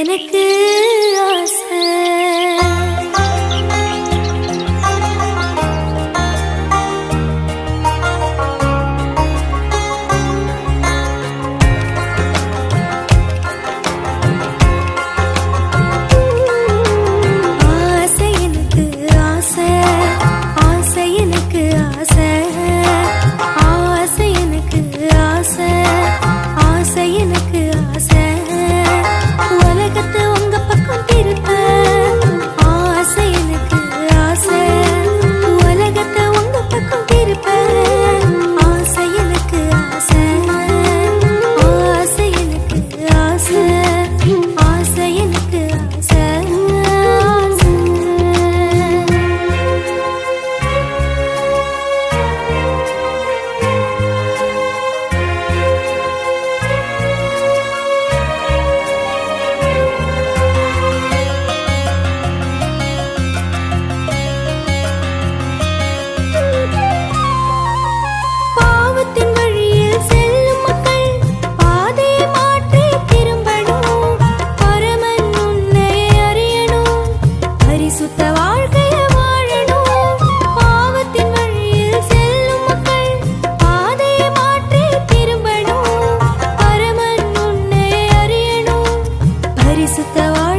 எனக்கு ஆசை. பரிசுத்தவா